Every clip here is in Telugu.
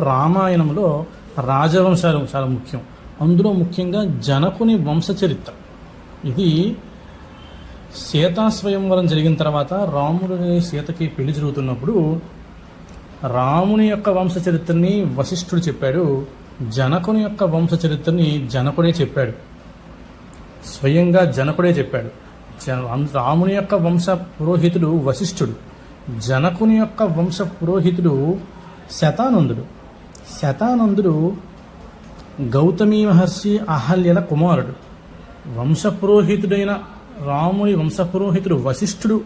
రామాయణంలో రాజవంశాలు చాలా ముఖ్యం. అందులో ముఖ్యంగా జనకుని వంశచరిత్ర ఇది సీతాస్వయంవరం జరిగిన తర్వాత రాముడిని సీతకి పెళ్ళి జరుగుతున్నప్పుడు రాముని యొక్క వంశ చరిత్రని వశిష్ఠుడు చెప్పాడు. జనకుని యొక్క వంశ చరిత్రని జనకుడే చెప్పాడు. స్వయంగా జనకుడే చెప్పాడు. జన- రాముని యొక్క వంశ పురోహితుడు వశిష్ఠుడు. జనకుని యొక్క వంశ పురోహితుడు శతానందుడు. శతానందుడు గౌతమీ మహర్షి అహల్యల కుమారుడు. వంశపురోహితుడైన రాముని వంశపురోహితుడు వశిష్ఠుడు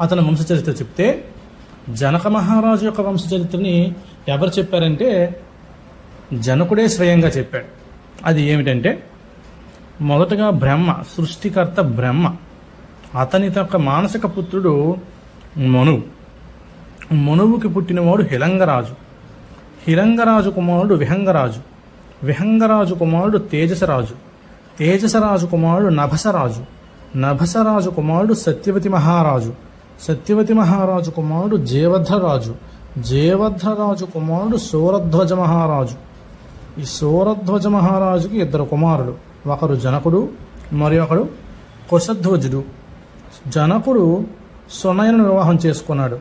అతని వంశచరిత్ర చెప్తే జనక మహారాజు యొక్క వంశచరిత్రని ఎవరు చెప్పారంటే జనకుడే స్వయంగా చెప్పాడు. అది ఏమిటంటే మొదటగా బ్రహ్మ సృష్టికర్త బ్రహ్మ అతని యొక్క మానసిక పుత్రుడు మనువు మనువుకి పుట్టినవాడు హిలంగరాజు. హిరంగరాజు కుమారుడు విహంగరాజు విహంగరాజు కుమారుడు తేజసరాజు తేజసరాజు కుమారుడు నభసరాజు నభసరాజు కుమారుడు సత్యవతి మహారాజు సత్యవతి మహారాజు కుమారుడు జయవధ్రరాజు జయవధ్రరాజు కుమారుడు సూరధ్వజ మహారాజు. ఈ సూరధ్వజ మహారాజుకి ఇద్దరు కుమారుడు ఒకరు జనకుడు మరి ఒకడు కుశధ్వజుడు. జనకుడు సునయను వివాహం చేసుకున్నాడు.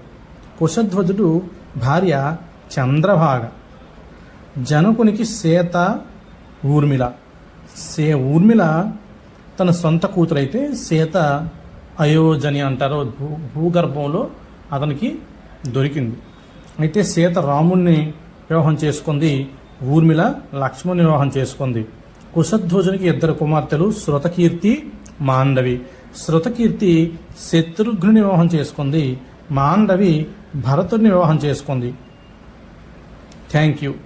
కుశధ్వజుడు భార్య చంద్రభాగ. జనకునికి సీత ఊర్మిళ. సే ఊర్మిళ తన సొంత కూతురైతే సీత అయోజని అంటారు. భూ భూగర్భంలో అతనికి దొరికింది. అయితే సీత రాముణ్ణి వివాహం చేసుకుంది ఊర్మిళ లక్ష్మణ్ని వివాహం చేసుకుంది. కుశధ్వజునికి ఇద్దరు కుమార్తెలు శృతకీర్తి మాండవి. శృతకీర్తి శత్రుఘ్నుని వివాహం చేసుకుంది మాండవి భరతుడిని వివాహం చేసుకుంది. Thank you.